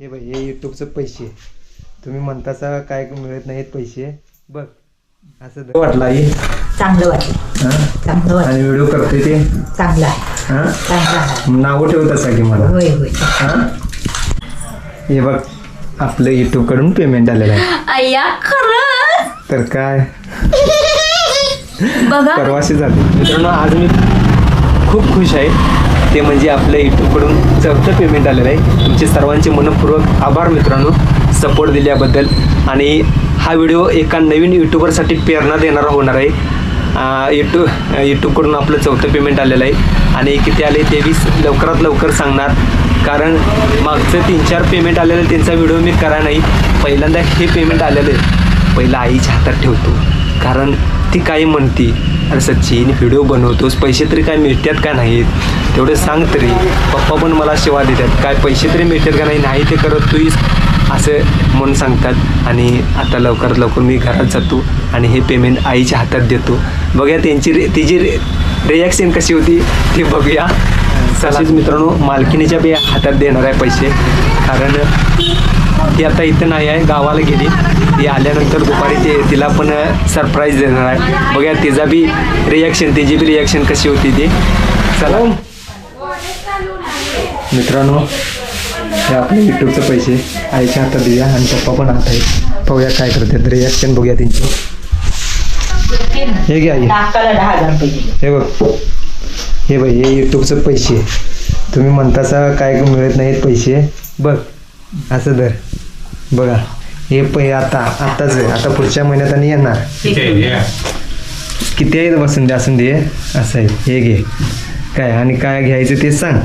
हे बघ हे यूट्यूबचे पैसे. तुम्ही म्हणतासा काय मिळत नाहीत पैसे. बघ असं दर- वाटलं आई? चांगलं वाटलं. हां? चांगलं वाटलं. आणि व्हिडिओ करते ते? चांगलं आहे. हां? चांगलं आहे. नावं ठेवत असा की मला. होय होय. हां? हे बघ आपलं यूट्यूबकडून पेमेंट आलेलं आहे. अय्या खरंच? तर काय? बघा. परवाशी झाले. मित्रांनो आज मी खूप खुश आहे. ते म्हणजे आपल्या यूट्यूबकडून चौथं पेमेंट आलेलं आहे. तुमचे सर्वांचे मनपूर्वक आभार मित्रांनो सपोर्ट दिल्याबद्दल. आणि हा व्हिडिओ एका नवीन यूट्यूबरसाठी प्रेरणा देणारा होणार आहे. यूट्यूब यूट्यूबकडून आपलं चौथं पेमेंट आलेलं आहे. आणि किती आले तेवीस लवकरात लवकर सांगणार. कारण मागचं तीन चार पेमेंट आलेलं त्यांचा व्हिडिओ मी करा नाही. पहिल्यांदा हे पेमेंट आलेलं आहे. पहिलं आईच्या हातात ठेवतो. कारण ती काही म्हणती? अरे सचिन व्हिडिओ बनवतोस पैसे तरी काय मिळतात का नाहीत? तेवढे सांग तरी. पप्पा पण मला शिवा देतात. काय पैसे तरी मिळतात का नाही नाही ते करत तूच असं म्हणून सांगतात. आणि आता लवकरात लवकर मी घरात जातो आणि हे पेमेंट आईच्या हातात देतो. बघूया त्यांची रे तिची रे रिॲक्शन कशी होती ते बघूया. तसेच मित्रांनो मालकिनीच्या बी हातात देणार आहे पैसे. कारण ती आता इथं नाही आहे गावाला गेली. ती आल्यानंतर दुपारी ते तिला पण सरप्राईज देणार आहे. बघा तिचा बी रिॲक्शन तिची बी रिॲक्शन कशी होती ती. चला. मित्रांनो हे आपले यूट्यूबचे पैसे आईच्या हातात देऊया आणि पप्पा पण हात आहे बघूया काय करतात. रिॲक्शन बघूया त्यांची. हे घ्या हे बघ. हे बघ हे यूट्यूबचे पैसे. तुम्ही म्हणतासा काय मिळत नाहीत पैसे. बघ असं धर. बघा हे पै आता आताच आहे आता पुढच्या महिन्यात आणि येणार. किती आहे बसून दे असून दे असं आहे. हे घे. काय? आणि काय घ्यायचं ते सांग.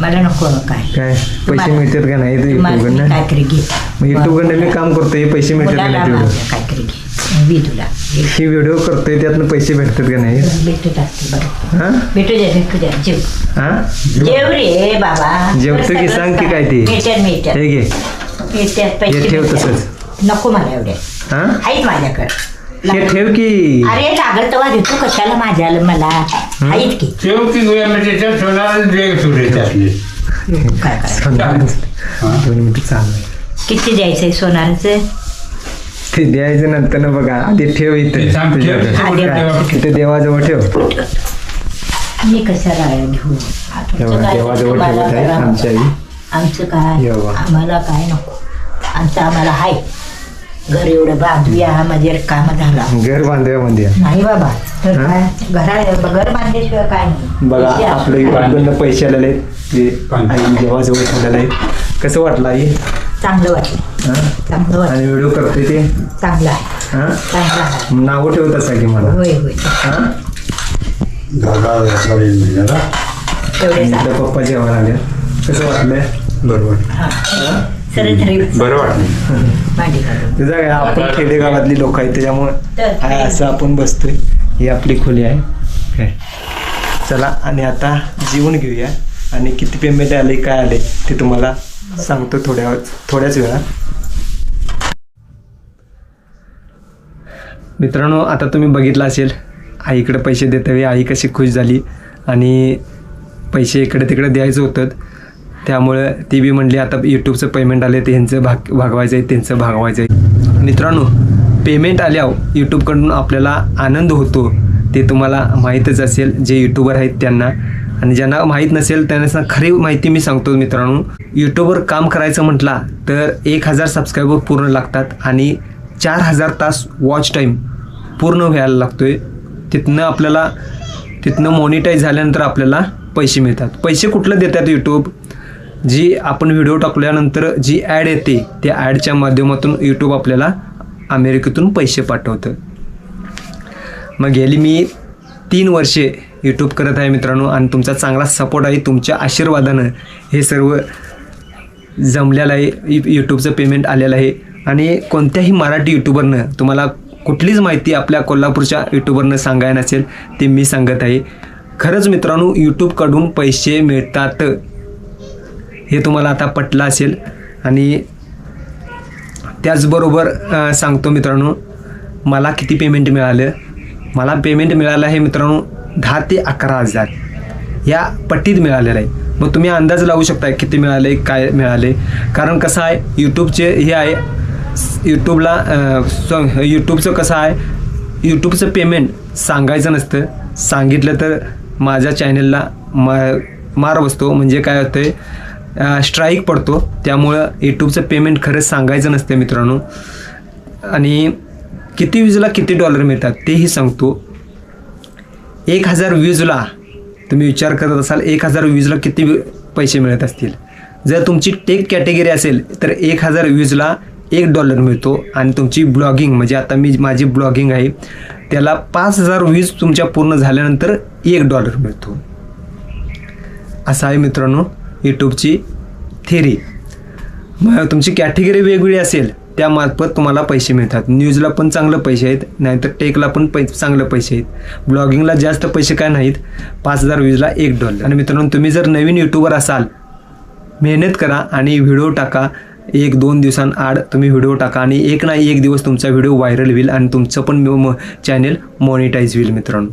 मला नको काय. काय? पैसे मिळतात का नाही युट्यूबकडनं मी काम करतोय पैसे मिळतात का नाही तुला. ही व्हिडिओ करतोय त्यातनं पैसे भेटतात का नाही? भेटत असते बरं भेटू द्या भेटू द्या. जेव. जेव रे बाबा. जेवतो की सांग की काय ते? हे घे. पैसे हे ठेव मिळतात. तसंच. नको मला एवढे. हां? आहेत माझ्याकडे. हे ठेव की. अरे लागल तेव्हा देतो. कशाला माझ्याला? मला आहेत की. ठेव की गोया त्याच्यात सोनार जे सुरे त्यातले काय काय दोन मिनिटं चालू आहे. किती द्यायचंय सोनारचं? ते द्यायचं नंतर ना बघा. आधी ठेव इथे. ते सांग, ठेव. तुझ्याकडे. इथे देवाजवळ ठेव. मी कशाला घेऊ आ, तुमचं तेव्हा काय देवाजवळ तुम्हाला ठेवत आहे. करा. आमची आई आमचं काय येवा. आम्हाला काय नको? आमचं आम्हाला हाय. घर एवढं बांधूया म्हणजे काम झाला. घर बांधूया म्हणजे. नाही बाबा तर काय? घरा घर बांधल्याशिवाय काय नाही. बघा पैसे आपलं युट्यूबकडनं पैसे आलेले आहेत. ते आई देवाजवळ ठेवलेलं आहे. कसं वाटलं आई? चांगलं वाटलं. हां? चांगलं वाटलं. आणि व्हिडिओ करते ते? चांगलं आहे. हां? चांगलं आहे. नावं ठेवत असा की मला? होय होय. हां? धागा व्यापारी महिन्याला तेवढे आणि इथं पप्पा जेवण आले कसं वाटलंय? बरोबर. सरळ तरी बरं वाटलं. भांडी काढून तुझं काय आपण खेडेगावातली लोक आहेत त्याच्यामुळं तर असं आपण बसतोय. ही आपली खोली आहे. काय चला आणि आता जेवून घेऊया. आणि किती पेमेंट आले काय आले ते तुम्हाला सांगतो थोड्या थोड्याच वेळात. मित्रांनो आता तुम्ही बघितलं असेल आईकडे पैसे देतावे आई कशी खुश झाली. आणि पैसे इकडे तिकडे द्यायचं होतं. त्यामुळे ती बी म्हणली आता यूट्यूबचं पेमेंट आले ते ह्यांचं भाग भागवायचं आहे त्यांचं भागवायचं आहे मित्रांनो पेमेंट आल्यावर यूट्यूबकडून आपल्याला आनंद होतो. ते तुम्हाला माहीतच असेल जे यूट्यूबर आहेत त्यांना. आणि ज्यांना माहीत नसेल त्यांना खरी माहिती मी सांगतो मित्रांनो. यूट्यूबवर काम करायचं म्हटला तर एक हजार सबस्क्रायबर पूर्ण लागतात आणि चार हजार तास वॉच टाईम पूर्ण व्हायला लागतो आहे तिथनं आपल्याला तिथनं मॉनिटाईज झाल्यानंतर आपल्याला पैसे मिळतात. पैसे कुठलं देतात यूट्यूब जी आपण व्हिडिओ टाकल्यानंतर जी ॲड येते त्या ॲडच्या माध्यमातून यूट्यूब आपल्याला अमेरिकेतून पैसे पाठवतं. मग गेली मी तीन वर्षे यूट्यूब करत आहे मित्रांनो आणि तुमचा चांगला सपोर्ट आहे तुमच्या आशीर्वादानं हे सर्व जमलेलं आहे यूट्यूबचं पेमेंट आलेलं आहे. आणि कोणत्याही मराठी यूट्यूबरनं तुम्हाला कुठलीच माहिती आपल्या कोल्हापूरच्या यूट्यूबरनं सांगायला नसेल ते मी सांगत आहे. खरंच मित्रांनो यूट्यूबकडून पैसे मिळतात. हे तुम्हाला आता पटलं असेल. आणि त्याचबरोबर सांगतो मित्रांनो मला किती पेमेंट मिळालं? मला पेमेंट मिळालं आहे मित्रांनो दहा ते अकरा हजार. या पट्टीत मिळालेलं आहे. मग तुम्ही अंदाज लावू शकता किती मिळाले काय मिळाले कारण कसं आहे यूट्यूबचे हे आहे यूट्यूबला यूट्यूबचं कसं आहे यूट्यूबचं पेमेंट सांगायचं नसतं. सांगितलं तर माझ्या चॅनलला मा मार बसतो. म्हणजे काय होतं स्ट्राईक पडतो. त्यामुळं यूट्यूबचं पेमेंट खरंच सांगायचं नसतं मित्रांनो. आणि किती व्ह्यूजला किती डॉलर मिळतात तेही सांगतो. एक हजार व्ह्यूजला तुम्ही विचार करत असाल एक हजार व्ह्यूजला किती पैसे मिळत असतील? जर तुमची टेक कॅटेगरी असेल तर एक हजार व्ह्यूजला एक डॉलर मिळतो. आणि तुमची ब्लॉगिंग म्हणजे आता मी माझी ब्लॉगिंग आहे त्याला पाच हजार व्ह्यूज तुमच्या पूर्ण झाल्यानंतर एक डॉलर मिळतो. असं आहे मित्रांनो. यूट्यूबची थेरी मग तुमची कॅटेगरी वेगवेगळी असेल त्यामार्फत तुम्हाला पैसे मिळतात. न्यूजला पण चांगलं पैसे आहेत नाहीतर टेकला पण पै चांगलं पैसे आहेत. ब्लॉगिंगला जास्त पैसे काय नाहीत? पाच हजार व्ह्यूजला एक डॉलर आणि मित्रांनो तुम्ही जर नवीन यूट्यूबर असाल मेहनत करा आणि व्हिडिओ टाका. एक दोन दिवसांआड तुम्ही व्हिडिओ टाका आणि एक ना एक दिवस तुमचा व्हिडिओ व्हायरल होईल आणि तुमचं पण चॅनेल मॉनिटाईज होईल मित्रांनो.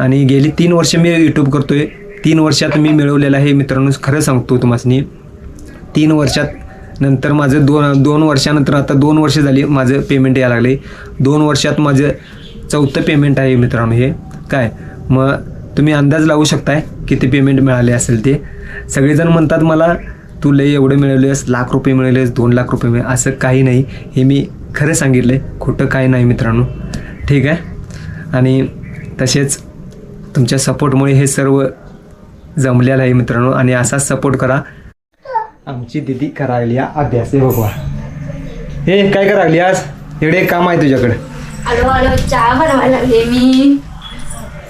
आणि गेली तीन वर्ष मी यूट्यूब करतो आहे तीन वर्षात मी मिळवलेलं आहे. मित्रांनो खरं सांगतो तुम्हाला तीन वर्षात नंतर माझं दोन दोन वर्षानंतर आता दोन वर्ष झाली माझं पेमेंट यायला लागले. दोन वर्षात माझं चौथं पेमेंट आहे मित्रांनो हे. काय? मग तुम्ही अंदाज लावू शकताय किती पेमेंट मिळाले असेल ते? सगळेजण म्हणतात मला तू लय एवढं मिळवलेस लाख रुपये मिळवलेस दोन लाख रुपये मिळेल असं काही नाही. हे मी खरं सांगितलं आहे खोटं काही नाही मित्रांनो. ठीक आहे? आणि तसेच तुमच्या सपोर्टमुळे हे सर्व जमलेलं आहे मित्रांनो आणि असाच सपोर्ट करा. आमची दिदी करायली अभ्यास आहे बघवा हे काय करायली आज? एवढे एक काम आहे तुझ्याकडे. आलो आलो चहा बनवायला लागले मी.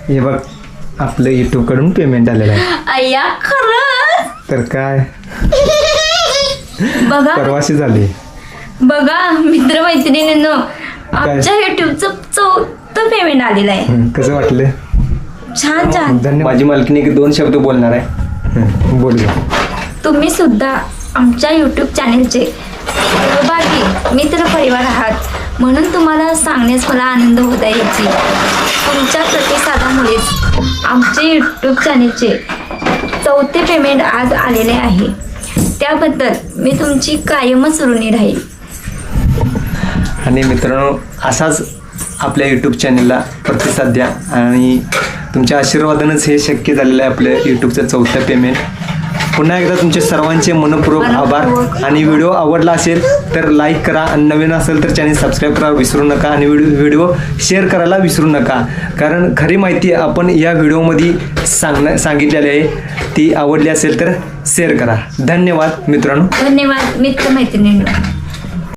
हे बघ आपलं YouTube कडून पेमेंट आलेलं आहे. अय्या खरंच? तर काय? बघा. परवाशी झाली. बघा मित्र मैत्रिणींनो आमच्या युट्यूबचं चौथं पेमेंट आलेलं आहे. हं, कसं वाटलं? छान छान. धन्यवाद. माझी मालकीने एक दोन शब्द बोलणार आहे. हं, बोल. तुम्ही सुद्धा आमच्या यूट्यूब चॅनेलचे सहभागी मित्र परिवार आहात. म्हणून तुम्हाला सांगण्यास मला आनंद होत आहे याची. तुमच्या प्रतिसादामुळेच आमचे यूट्यूब चॅनेलचे चौथे पेमेंट आज आलेले आहे. त्याबद्दल मी तुमची कायमच ऋणी राहील. आणि मित्रांनो असाच आपल्या यूट्यूब चॅनलला प्रतिसाद द्या आणि तुमच्या आशीर्वादानंच हे शक्य झालेलं आहे आपलं यूट्यूबचं चौथं पेमेंट. पुन्हा एकदा तुमचे सर्वांचे मनपूर्वक आभार. आणि व्हिडिओ आवडला असेल तर लाईक करा. आणि नवीन असेल तर चॅनल सबस्क्राईब करा विसरू नका. आणि व्हिडिओ व्हिडिओ शेअर करायला विसरू नका. कारण खरी माहिती आपण या व्हिडिओमध्ये सांगण्या सांगितलेली आहे. ती आवडली असेल तर शेअर करा. धन्यवाद मित्रांनो. धन्यवाद मित्र मैत्रिणींनो